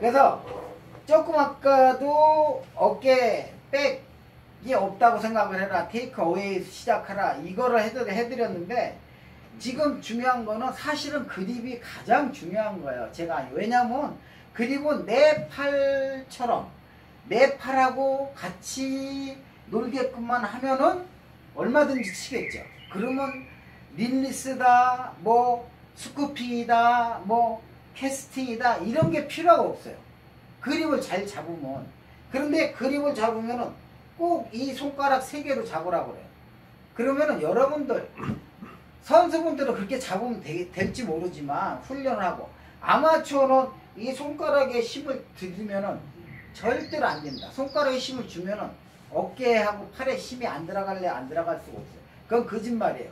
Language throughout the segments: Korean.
그래서 조금 아까도 어깨 백이 없다고 생각을 해라. 테이크 어웨이 시작하라. 이거를 해드, 해드렸는데 지금 중요한 거는 사실은 그립이 가장 중요한 거예요. 제가 왜냐면 그립은 내 팔처럼 내 팔하고 같이 놀게끔만 하면은 얼마든지 치겠죠. 그러면 릴리스다 뭐 스쿠피다 뭐 캐스팅이다. 이런 게 필요가 없어요. 그립을 잘 잡으면. 그런데 그립을 잡으면은 꼭 이 손가락 세 개로 잡으라고 그래요. 그러면은 여러분들 선수분들은 그렇게 잡으면 되, 될지 모르지만 훈련을 하고 아마추어는 이 손가락에 힘을 들이면은 절대로 안 됩니다. 손가락에 힘을 주면은 어깨하고 팔에 힘이 안 들어갈래 안 들어갈 수가 없어요. 그건 거짓말이에요.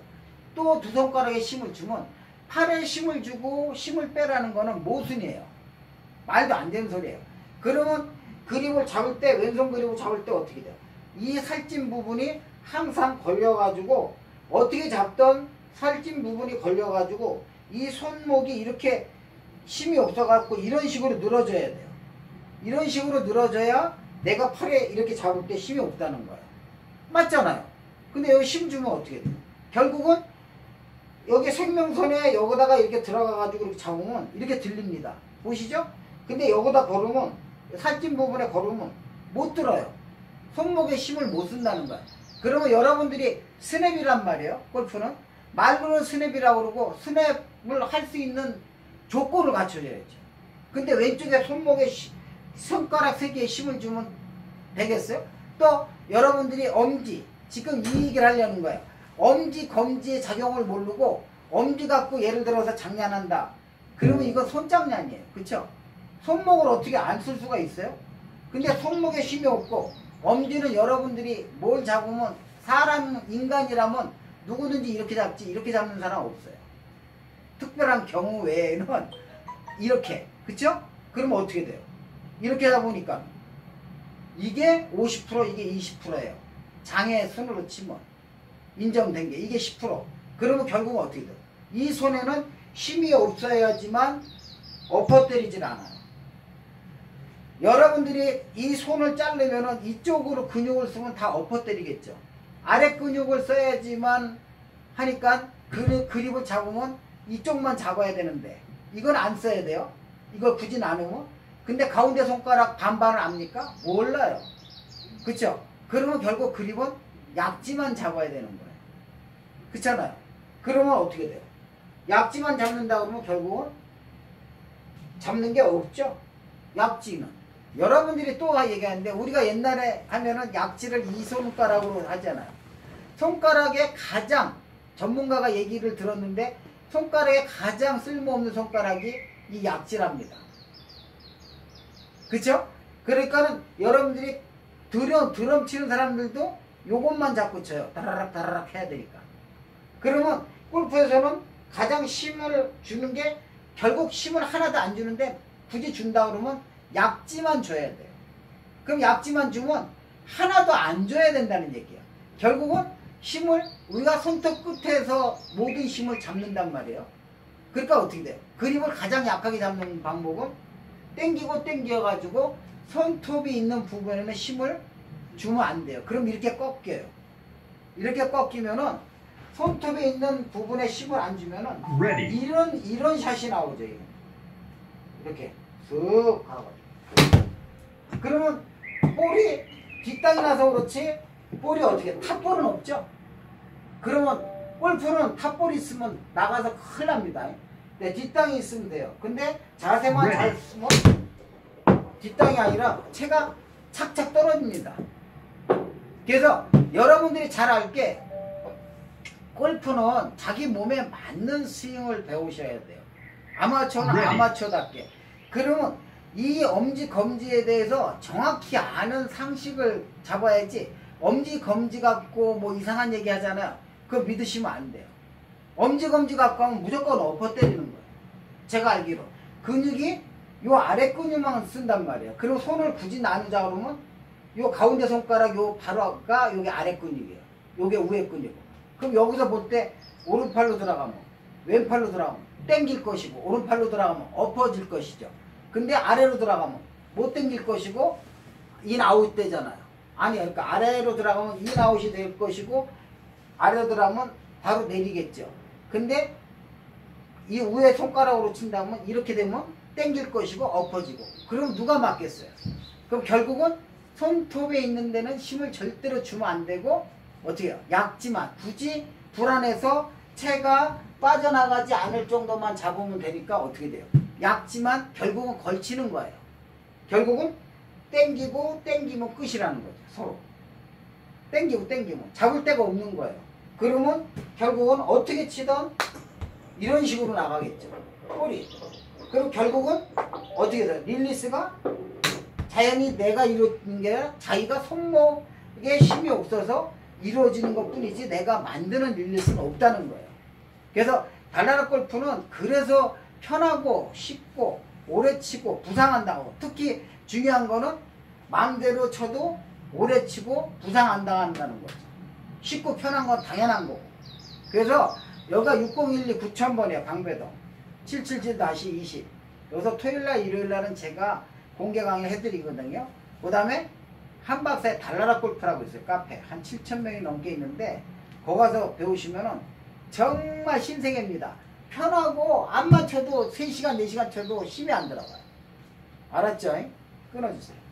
또 두 손가락에 힘을 주면 팔에 힘을 주고 힘을 빼라는 거는 모순이에요 말도 안 되는 소리예요 그러면 그립을 잡을 때 왼손 그립을 잡을 때 어떻게 돼요? 이 살찐 부분이 항상 걸려가지고 어떻게 잡던 살찐 부분이 걸려가지고 이 손목이 이렇게 힘이 없어갖고 이런 식으로 늘어져야 돼요. 이런 식으로 늘어져야 내가 팔에 이렇게 잡을 때 힘이 없다는 거예요. 맞잖아요. 근데 여기 힘 주면 어떻게 돼요? 결국은 여기 생명선에 여기다가 이렇게 들어가가지고 이렇게 잡으면 이렇게 들립니다. 보시죠? 근데 여기다 걸으면 살찐 부분에 걸으면 못 들어요. 손목에 힘을 못 쓴다는 거야. 그러면 여러분들이 스냅이란 말이에요. 골프는. 말로는 스냅이라고 그러고 스냅을 할 수 있는 조건을 갖춰줘야죠. 근데 왼쪽에 손목에 시, 손가락 세 개에 힘을 주면 되겠어요? 또 여러분들이 엄지 지금 이 얘기를 하려는 거예요. 엄지 검지의 작용을 모르고 엄지 갖고 예를 들어서 장난한다. 그러면 이건 손장난이에요. 그쵸? 손목을 어떻게 안 쓸 수가 있어요? 근데 손목에 힘이 없고 엄지는 여러분들이 뭘 잡으면 사람 인간이라면 누구든지 이렇게 잡지 이렇게 잡는 사람 없어요. 특별한 경우 외에는 이렇게 그쵸? 그러면 어떻게 돼요? 이렇게 잡으니까 이게 50% 이게 20%예요. 장애 순으로 치면 인정된 게 이게 10% 그러면 결국은 어떻게 돼요? 이 손에는 힘이 없어야지만 엎어 때리질 않아요. 여러분들이 이 손을 자르면은 이쪽으로 근육을 쓰면 다 엎어 때리겠죠. 아래 근육을 써야지만 하니까 그 그립을 잡으면 이쪽만 잡아야 되는데 이건 안 써야 돼요. 이걸 굳이 나누면 근데 가운데 손가락 반반을 압니까? 몰라요. 그쵸? 그러면 결국 그립은 약지만 잡아야 되는 거예요. 그렇잖아요. 그러면 어떻게 돼요? 약지만 잡는다 그러면 결국은 잡는 게 없죠. 약지는. 여러분들이 또 얘기하는데 우리가 옛날에 하면은 약지를 이 손가락으로 하잖아요. 손가락에 가장 전문가가 얘기를 들었는데 손가락에 가장 쓸모없는 손가락이 이 약지랍니다. 그쵸? 그러니까는 여러분들이 드럼, 드럼 치는 사람들도 요것만 잡고 쳐요. 다라락 다라락 해야 되니까. 그러면 골프에서는 가장 힘을 주는 게 결국 힘을 하나도 안 주는데 굳이 준다 그러면 약지만 줘야 돼요. 그럼 약지만 주면 하나도 안 줘야 된다는 얘기야. 결국은 힘을 우리가 손톱 끝에서 모든 힘을 잡는단 말이에요. 그러니까 어떻게 돼요? 그립을 가장 약하게 잡는 방법은 땡기고 땡겨가지고 손톱이 있는 부분에는 힘을 주면 안 돼요. 그럼 이렇게 꺾여요. 이렇게 꺾이면은 손톱에 있는 부분에 힘을 안 주면은 Ready. 이런 이런 샷이 나오죠. 이거. 이렇게 쓱 가고. 그러면 볼이 뒷땅이 나서 그렇지 볼이 어떻게 탑볼은 없죠. 그러면 골프는 탑볼이 있으면 나가서 큰일 납니다. 네, 뒷땅이 있으면 돼요. 근데 자세만 잘 쓰면 뒷땅이 아니라 채가 착착 떨어집니다. 그래서 여러분들이 잘 알게 골프는 자기 몸에 맞는 스윙을 배우셔야 돼요. 아마추어는 네. 아마추어답게. 그러면 이 엄지 검지에 대해서 정확히 아는 상식을 잡아야지 엄지 검지 갖고 뭐 이상한 얘기 하잖아요. 그거 믿으시면 안 돼요. 엄지 검지 갖고 하면 무조건 엎어 때리는 거예요. 제가 알기로. 근육이 요 아래 근육만 쓴단 말이에요. 그리고 손을 굳이 나누자 그러면 요 가운데 손가락 요 바로가 요게 아래 근육이에요. 요게 위에 근육이고. 그럼 여기서 볼 때 오른팔로 들어가면 왼팔로 들어가면 땡길 것이고 오른팔로 들어가면 엎어질 것이죠. 근데 아래로 들어가면 못 당길 것이고 인아웃 되잖아요. 아니 그러니까 아래로 들어가면 인아웃이 될 것이고 아래로 들어가면 바로 내리겠죠. 근데 이 위에 손가락으로 친다면 이렇게 되면 당길 것이고 엎어지고 그럼 누가 맞겠어요? 그럼 결국은 손톱에 있는 데는 힘을 절대로 주면 안 되고 어떻게 해요? 약지만 굳이 불안해서 채가 빠져나가지 않을 정도만 잡으면 되니까 어떻게 돼요? 약지만 결국은 걸치는 거예요. 결국은 땡기고 땡기면 끝이라는 거죠. 서로. 땡기고 땡기면 잡을 데가 없는 거예요. 그러면 결국은 어떻게 치던 이런 식으로 나가겠죠. 꼬리. 그럼 결국은 어떻게 돼요? 릴리스가 자연히 내가 이루어지는 게 아니라 자기가 손목에 힘이 없어서 이루어지는 것 뿐이지 내가 만드는 릴리스는 없다는 거예요. 그래서 달나라 골프는 그래서 편하고 쉽고 오래 치고 부상한다고 특히 중요한 거는 마음대로 쳐도 오래 치고 부상 안 당한다는 거죠. 쉽고 편한 건 당연한 거고. 그래서 여기가 6012 9000번이에요. 방배동. 777-20. 여기서 토요일날 일요일날은 제가 공개 강의 해드리거든요. 그 다음에 한박사에 달나라 골프라고 있어요. 카페. 한 7,000명이 넘게 있는데 거기 가서 배우시면은 정말 신세계입니다. 편하고 안 맞춰도 3시간, 4시간 쳐도 힘이 안 들어가요. 알았죠? 끊어주세요.